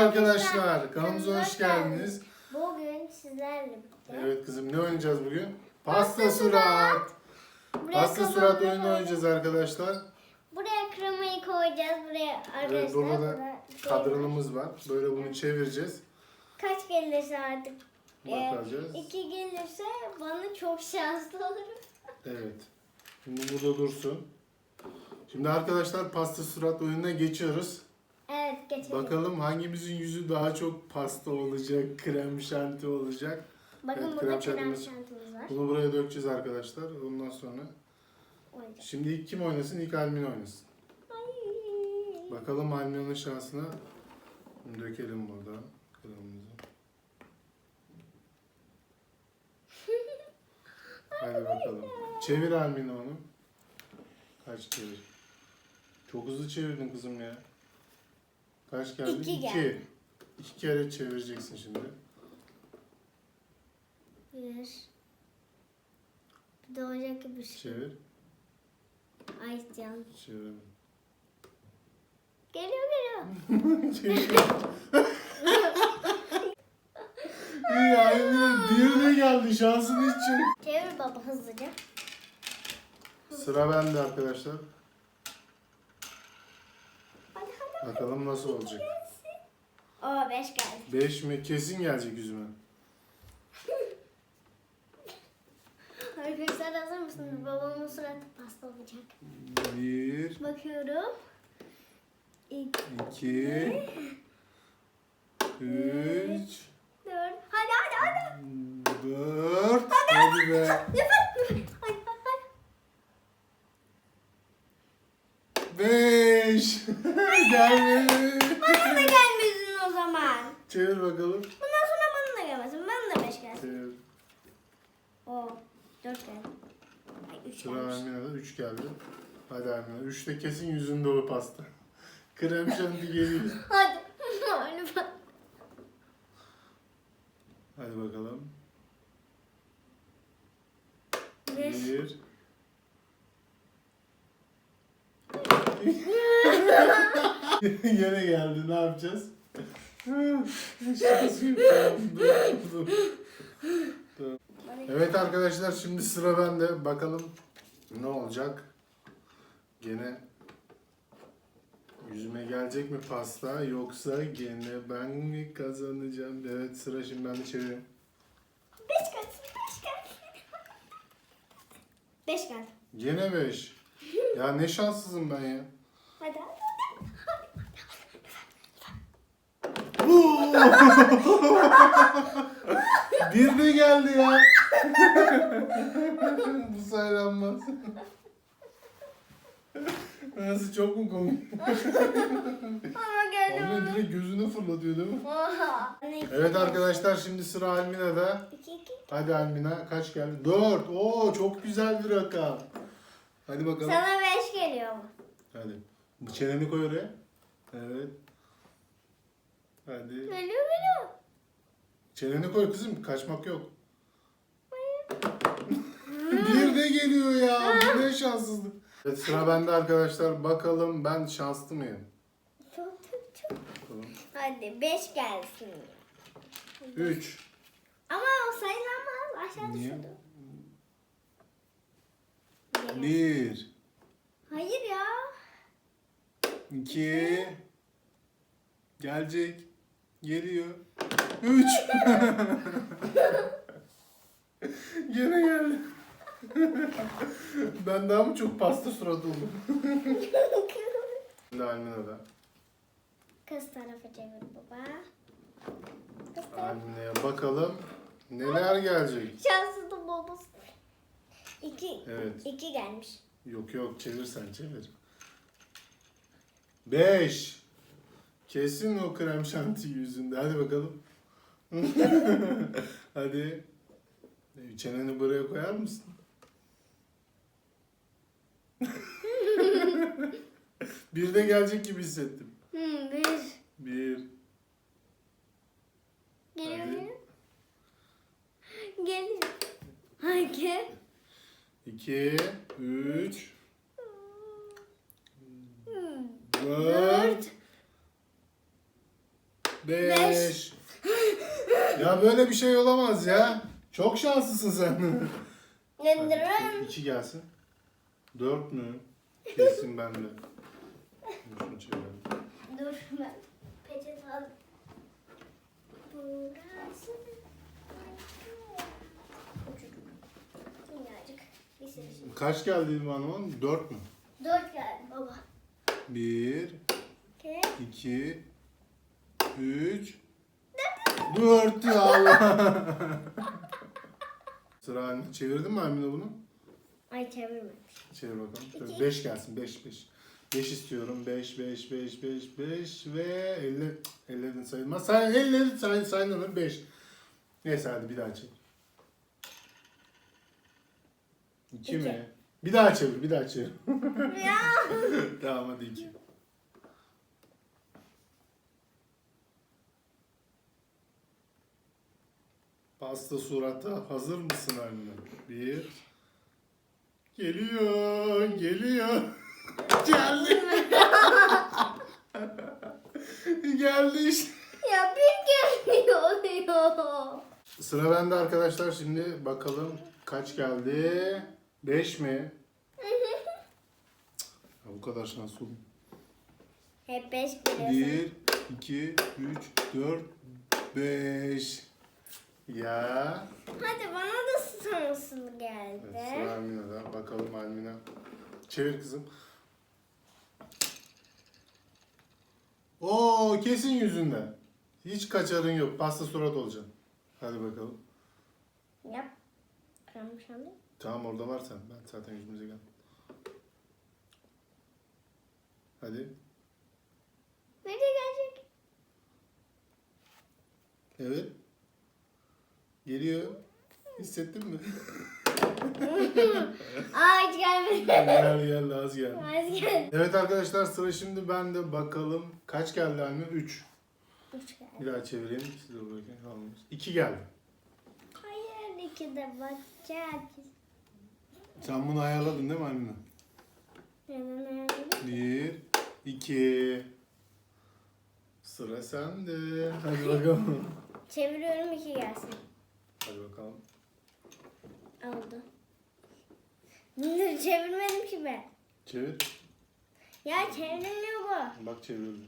arkadaşlar. Kanalımıza hoş geldiniz. Bugün sizlerle birlikte Evet kızım ne oynayacağız bugün? Pasta surat. buraya Pasta surat oyunu oynayacağız arkadaşlar. Buraya kremayı koyacağız. Buraya Evet, arkadaşlar. burada burada da şey kadranımız var. Böyle bunu çevireceğiz. Kaç gelirse artık. Bakacağız. iki gelirse bana çok şanslı olurum. Evet. Şimdi burada dursun. Şimdi arkadaşlar pasta surat oyununa geçiyoruz. Evet geçelim. Bakalım hangimizin yüzü daha çok pasta olacak, krem şanti olacak. Bakın Evet, burada krem şantimiz. var. Bunu buraya dökeceğiz arkadaşlar. Ondan sonra. Oynayacağız. Şimdi ilk kim oynasın? İlk Almin oynasın. Ay. Bakalım Almina'nın şansına. Dökelim buradan. Kremimizi. Hadi bakalım. Çevir Almina onu. Kaç çevir? Çok hızlı çevirdin kızım ya. Kaç geldi? İki geldi. İki kere çevireceksin şimdi. Bir. Bir de olacak gibi bir şey. Çevir. Ay canım. Çevir. Geliyor geliyor. İyi Almina bir de geldi. Şansın hiç yok. Çevir baba hızlıca. Sıra bende arkadaşlar. Hadi hadi. Bakalım nasıl olacak. Oo beş geldi. 5 mi? Kesin gelecek yüzüme. Arkadaşlar hazır mısınız? Babamın suratı pasta olacak. 1, Bakıyorum. İki, 2, 3, dört. Hadi hadi hadi. 4. Hadi be. Yapın. Hadi hadi. 5. Gelmedi. Bana da gelmesin o zaman. Çevir bakalım. Bundan sonra bana da gelmesin. Bana da beş gelsin. Çevir. Oo dört geldi. Ay üç Sıra gelmiş. Ermina'da 3 geldi. Hadi Ermina. 3'te kesin yüzünde o pasta. Krem şanti geliyor. Hadi. Lütfen. Hadi bakalım. Beş. 1. Yine geldi. Ne yapacağız? Evet arkadaşlar şimdi sıra bende. Bakalım ne olacak? Gene yüzüme gelecek mi pasta yoksa gene ben mi kazanacağım? Evet sıra şimdi bende çeviriyorum. Beş gelsin. Beş gelsin. Beş geldi. Gene 5. Ya ne şanssızım ben ya. Hadi hadi. Bir de geldi ya. Bu saylanmaz. Nasıl çok mu komik? Ama geldi. Anne direkt gözüne fırlatıyor değil mi? Oha. Evet arkadaşlar şimdi sıra Almina'da. İki iki. Hadi Almina kaç geldi? 4. Oo çok güzel bir rakam. Hadi bakalım. Sana beş geliyor mu? Hadi. Bu çeneni koy oraya. Evet. Hadi. Geliyor geliyor. Çeneni koy kızım. Kaçmak yok. bir de geliyor ya. Bu ne şanssızlık. Evet sıra bende arkadaşlar. Bakalım ben şanslı mıyım? Çok çok çok. Bakalım. Hadi beş gelsin. 3. Ama o sayılanmaz. Aşağı Niye? düşüyordu. 1. Hayır ya. 2. Gelecek. Geliyor. 3. Gene geldi. ben daha mı çok pasta surat oldum? Şimdi Almina'da. Kız tarafa çevir baba. Kız tarafı. Almina'ya bakalım. Neler gelecek? Şanslı babası. İki. Evet. İki gelmiş. Yok yok çevir sen çevir. 5. Kesin o krem şanti yüzünde. Hadi bakalım. Hadi. Çeneni buraya koyar mısın? bir de gelecek gibi hissettim. Hmm, bir. Bir. Geliyor geliyor. Hangi? iki, Üç. Hmm. Dört. 5. ya böyle bir şey olamaz ya. Çok şanslısın sen. Neden? 2 gelsin. 4 mü? Kesin bende. Şunu çevirelim. Dur ben peçete al. Burası. Minnacık. Bir sürü. Kaç geldi Hanım'ın? 4 mü? Dört geldi baba. 1, İki. 2, 3, 4 ya Allah. Sıra halinde. Çevirdin mi Amine bunu? Ay çevirmemiş. Çevir bakalım. Şöyle İki. 5 gelsin. 5 5. 5 istiyorum. 5 5 5 5 5 ve 50 ellerin sayılmaz. Say elleri say sayılır 5. Neyse hadi bir daha çevir. 2 İki. mi? Bir daha çevir, bir daha çevir. ya. tamam hadi 2. Pasta surata hazır mısın anne? Bir. Geliyor, geliyor. Geldi. Geldi işte. Ya bir kere oluyor. Sıra bende arkadaşlar. Şimdi bakalım kaç geldi? 5 mi? Ya bu kadar şanslı oldum. Hep beş biliyorsun. 1, 2, 3, 4, 5. Ya. Hadi bana da Evet, geldi. sıra Almina'da. Bakalım Almina. Çevir kızım. Oo kesin yüzünden. Hiç kaçarın yok. Pasta surat olacaksın. Hadi bakalım. Yap. Kırmış onu. Tamam orada var sen. Ben zaten yüzümüze geldim. Hadi. Nereye gelecek? Evet. Geliyor. Hissettin mi? Hiç gelmedi. gel gel az gel. Az geldi. Evet arkadaşlar sıra şimdi bende bakalım. Kaç geldi anne? 3. Üç geldi. Bir daha çevireyim. Size bırakın. Kalmış. 2 geldi. Hayır iki de bakacağız. Sen bunu ayarladın değil mi anne? Neden öyle? 1, 2. Sıra sende. Hadi bakalım. Çeviriyorum iki gelsin. Hadi bakalım. Oldu. Dur çevirmedim ki ben. Çevir. Ya çevirmiyor bu. Bak çevirdim.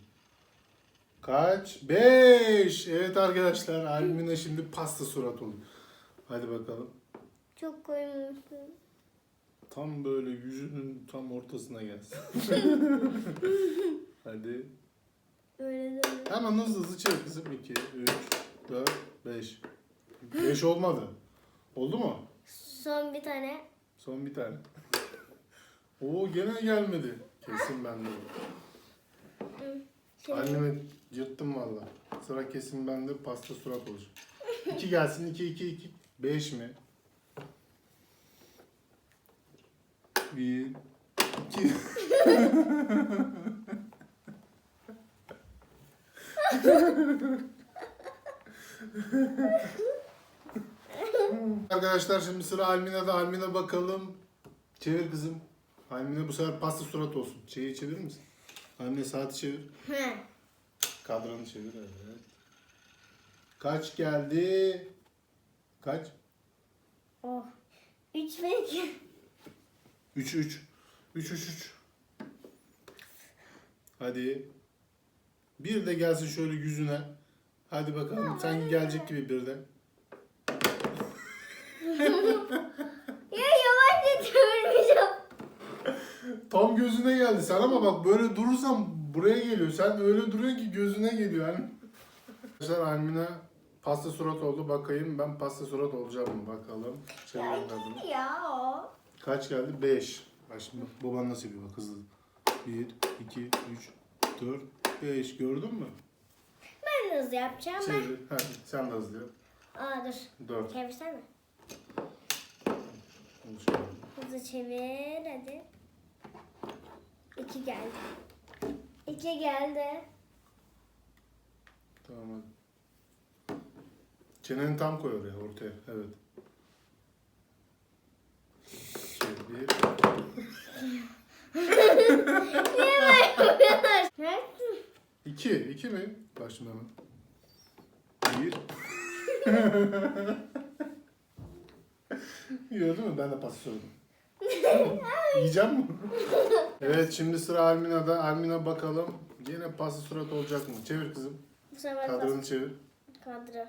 Kaç? 5. Evet arkadaşlar Almina şimdi pasta surat oldu. Hadi bakalım. Çok koymuşsun. Tam böyle yüzünün tam ortasına gelsin. Hadi. Öyle de. Hemen hızlı hızlı çevir kızım. 2, 3, 4, 5. 5 olmadı. Oldu mu? Son bir tane. Son bir tane. Oo gene gelmedi. Kesin bende. Anneme yırttım valla. Sıra kesin bende pasta surat olacak. 2 gelsin 2 2 2. 5 mi? 1 2 Arkadaşlar şimdi sıra Almina'da. Almina bakalım. Çevir kızım. Almina bu sefer pasta surat olsun. Şeyi çevirir misin? Almina saati çevir. Hı. Kadranı çevir evet. Kaç geldi? Kaç? Oh. Üç ve iki. 3 3. 3 3 3. Hadi. Bir de gelsin şöyle yüzüne. Hadi bakalım sen gelecek gibi bir de. Ya yavaşça çevirmeyeceğim. Tam gözüne geldi sen ama bak böyle durursan buraya geliyor. Sen öyle duruyorsun ki gözüne geliyor. Yani. Arkadaşlar Almina pasta surat oldu. Bakayım ben pasta surat olacağım mı bakalım. Ya Çevirin iki ya o. Kaç geldi? 5. Bak şimdi baban nasıl yapıyor bak hızlı. 1, 2, 3, 4, 5 gördün mü? Ben hızlı yapacağım ben. Çevir. Hadi sen de hızlı yap. Aa dur. 4. Çevirsene. Hızlı çevir hadi. İki geldi. İki geldi. Tamam hadi. Çeneni tam koy oraya ortaya. Evet. Çevir. 2. 2 mi? Hemen. Bir. Gördün mü? Ben de pas sordum. Yiyeceğim mi? evet şimdi sıra Almina'da. Almina bakalım. Yine paslı surat olacak mı? Çevir kızım. Bu sefer de Kadronu çevir. kadro.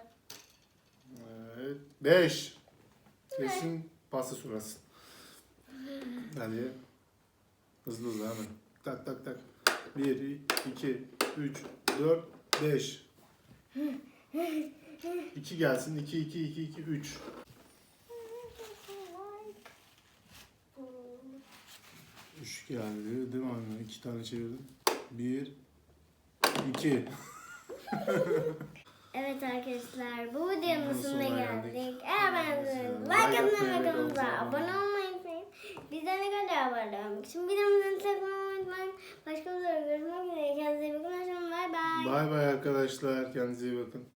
Evet. Beş. Kesin paslı surasın. Hadi. Hızlı hızlı hemen. Tak tak tak. Bir, iki, üç, dört, beş. İki gelsin. İki, iki, iki, iki, üç. Üç geldi değil mi anne? İki tane çevirdim. Bir, iki. Evet arkadaşlar bu videonun sonuna geldik? Eğer beğendiyseniz Like atmayı ve kanalımıza abone olmayı unutmayın. Bizden ne kadar abone olmak için videomuzu takmayı unutmayın. Başka bir görüşmek üzere. Kendinize iyi bakın. Hoşçakalın. Bay bay. Bay bay arkadaşlar. Kendinize iyi bakın.